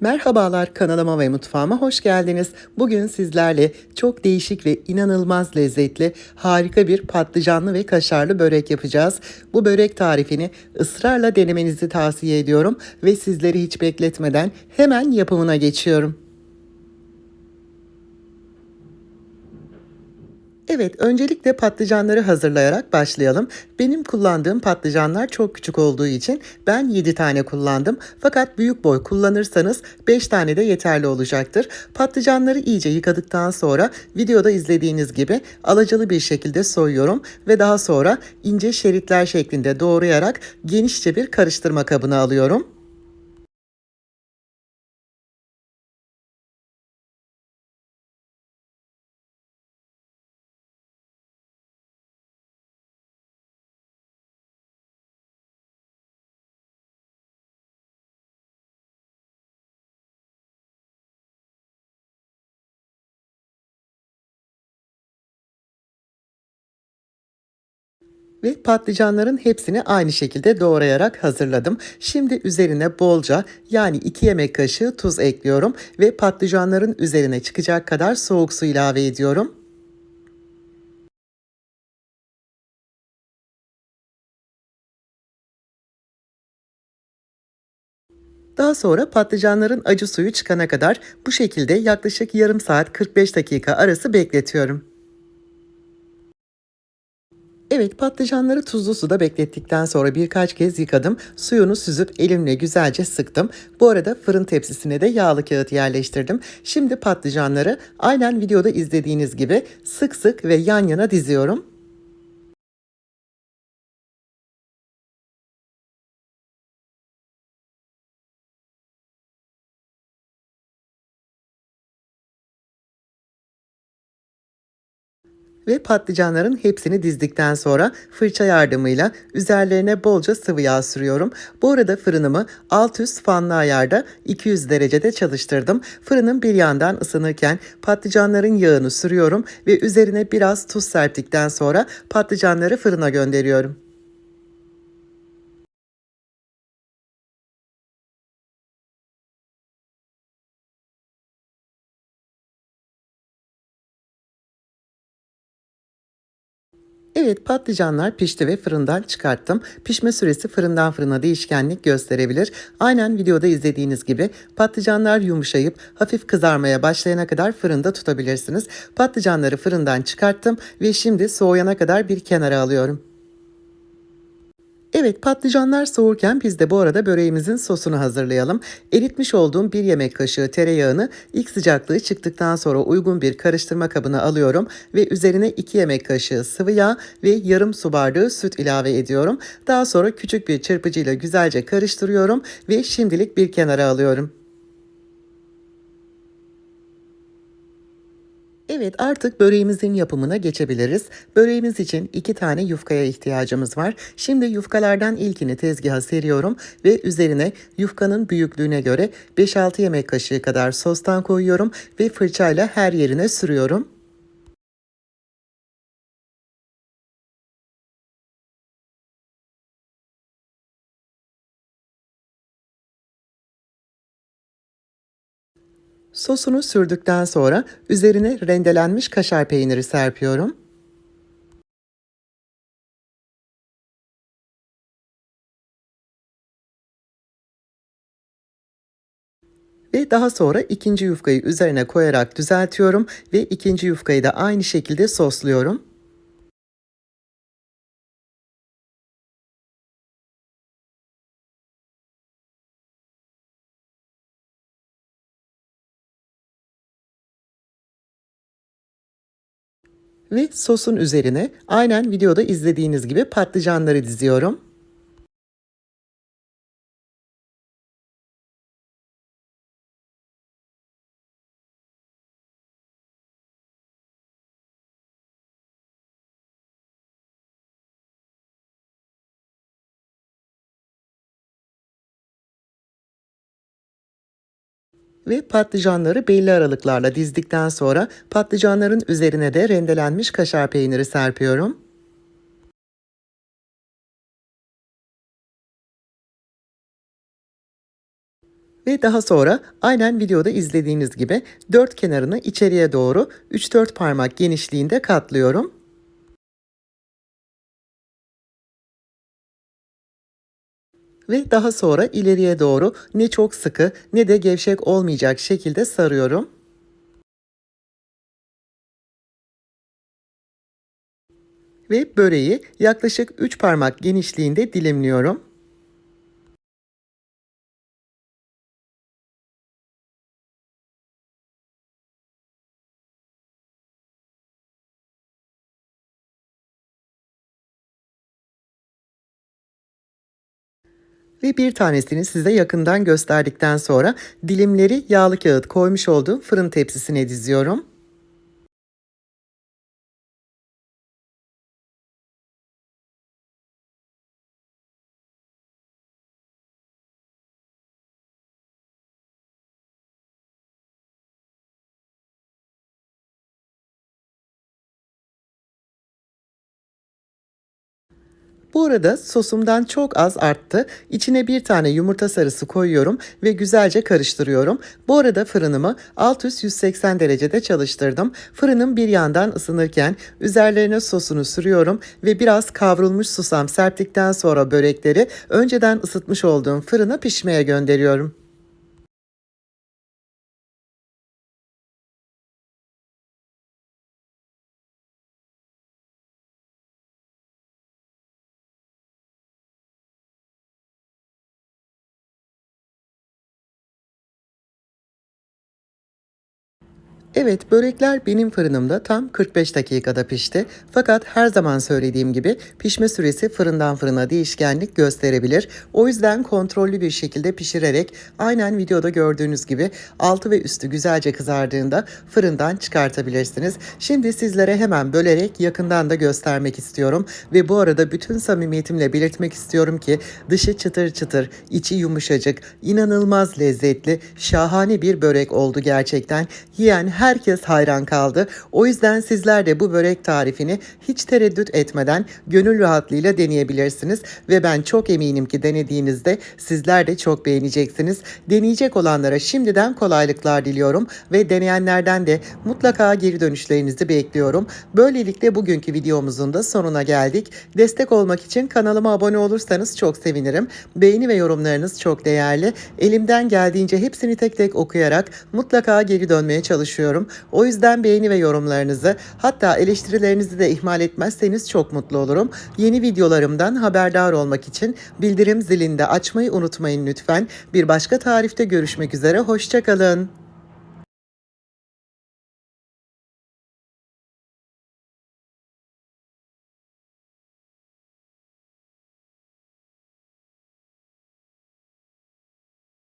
Merhabalar kanalıma ve mutfağıma hoş geldiniz. Bugün sizlerle çok değişik ve inanılmaz lezzetli harika bir patlıcanlı ve kaşarlı börek yapacağız. Bu börek tarifini ısrarla denemenizi tavsiye ediyorum ve sizleri hiç bekletmeden hemen yapımına geçiyorum. Evet, öncelikle patlıcanları hazırlayarak başlayalım. Benim kullandığım patlıcanlar çok küçük olduğu için ben 7 tane kullandım. Fakat büyük boy kullanırsanız 5 tane de yeterli olacaktır. Patlıcanları iyice yıkadıktan sonra videoda izlediğiniz gibi alacalı bir şekilde soyuyorum ve daha sonra ince şeritler şeklinde doğrayarak genişçe bir karıştırma kabına alıyorum. Ve patlıcanların hepsini aynı şekilde doğrayarak hazırladım. Şimdi üzerine bolca yani 2 yemek kaşığı tuz ekliyorum ve patlıcanların üzerine çıkacak kadar soğuk su ilave ediyorum. Daha sonra patlıcanların acı suyu çıkana kadar bu şekilde yaklaşık yarım saat 45 dakika arası bekletiyorum. Evet patlıcanları tuzlu suda beklettikten sonra birkaç kez yıkadım. Suyunu süzüp elimle güzelce sıktım. Bu arada fırın tepsisine de yağlı kağıt yerleştirdim. Şimdi patlıcanları aynen videoda izlediğiniz gibi sık sık ve yan yana diziyorum. Ve patlıcanların hepsini dizdikten sonra fırça yardımıyla üzerlerine bolca sıvı yağ sürüyorum. Bu arada fırınımı alt üst fanlı ayarda 200 derecede çalıştırdım. Fırının bir yandan ısınırken patlıcanların yağını sürüyorum ve üzerine biraz tuz serptikten sonra patlıcanları fırına gönderiyorum. Evet patlıcanlar pişti ve fırından çıkarttım. Pişme süresi fırından fırına değişkenlik gösterebilir. Aynen videoda izlediğiniz gibi patlıcanlar yumuşayıp hafif kızarmaya başlayana kadar fırında tutabilirsiniz. Patlıcanları fırından çıkarttım ve şimdi soğuyana kadar bir kenara alıyorum. Evet patlıcanlar soğurken biz de bu arada böreğimizin sosunu hazırlayalım. Eritmiş olduğum bir yemek kaşığı tereyağını ilk sıcaklığı çıktıktan sonra uygun bir karıştırma kabına alıyorum ve üzerine 2 yemek kaşığı sıvı yağ ve yarım su bardağı süt ilave ediyorum. Daha sonra küçük bir çırpıcıyla güzelce karıştırıyorum ve şimdilik bir kenara alıyorum. Evet artık böreğimizin yapımına geçebiliriz. Böreğimiz için iki tane yufkaya ihtiyacımız var. Şimdi yufkalardan ilkini tezgaha seriyorum ve üzerine yufkanın büyüklüğüne göre 5-6 yemek kaşığı kadar sostan koyuyorum ve fırçayla her yerine sürüyorum. Sosunu sürdükten sonra üzerine rendelenmiş kaşar peyniri serpiyorum. Ve daha sonra ikinci yufkayı üzerine koyarak düzeltiyorum ve ikinci yufkayı da aynı şekilde sosluyorum. Ve sosun üzerine aynen videoda izlediğiniz gibi patlıcanları diziyorum. Ve patlıcanları belli aralıklarla dizdikten sonra patlıcanların üzerine de rendelenmiş kaşar peyniri serpiyorum. Ve daha sonra aynen videoda izlediğiniz gibi dört kenarını içeriye doğru 3-4 parmak genişliğinde katlıyorum. Ve daha sonra ileriye doğru ne çok sıkı ne de gevşek olmayacak şekilde sarıyorum. Ve böreği yaklaşık 3 parmak genişliğinde dilimliyorum. Ve bir tanesini size yakından gösterdikten sonra dilimleri yağlı kağıt koymuş olduğum fırın tepsisine diziyorum. Bu arada sosumdan çok az arttı. İçine bir tane yumurta sarısı koyuyorum ve güzelce karıştırıyorum. Bu arada fırınımı alt üst 180 derecede çalıştırdım. Fırınım bir yandan ısınırken üzerlerine sosunu sürüyorum ve biraz kavrulmuş susam serptikten sonra börekleri önceden ısıtmış olduğum fırına pişmeye gönderiyorum. Evet, börekler benim fırınımda tam 45 dakikada pişti. Fakat her zaman söylediğim gibi pişme süresi fırından fırına değişkenlik gösterebilir. O yüzden kontrollü bir şekilde pişirerek aynen videoda gördüğünüz gibi altı ve üstü güzelce kızardığında fırından çıkartabilirsiniz. Şimdi sizlere hemen bölerek yakından da göstermek istiyorum. Ve bu arada bütün samimiyetimle belirtmek istiyorum ki dışı çıtır çıtır, içi yumuşacık, inanılmaz lezzetli, şahane bir börek oldu gerçekten. Yiyen her herkes hayran kaldı. O yüzden sizler de bu börek tarifini hiç tereddüt etmeden gönül rahatlığıyla deneyebilirsiniz ve ben çok eminim ki denediğinizde sizler de çok beğeneceksiniz. Deneyecek olanlara şimdiden kolaylıklar diliyorum ve deneyenlerden de mutlaka geri dönüşlerinizi bekliyorum. Böylelikle bugünkü videomuzun da sonuna geldik. Destek olmak için kanalıma abone olursanız çok sevinirim. Beğeni ve yorumlarınız çok değerli. Elimden geldiğince hepsini tek tek okuyarak mutlaka geri dönmeye çalışıyorum istiyorum. O yüzden beğeni ve yorumlarınızı hatta eleştirilerinizi de ihmal etmezseniz çok mutlu olurum. Yeni videolarımdan haberdar olmak için bildirim zilini de açmayı unutmayın lütfen. Bir başka tarifte görüşmek üzere, hoşçakalın.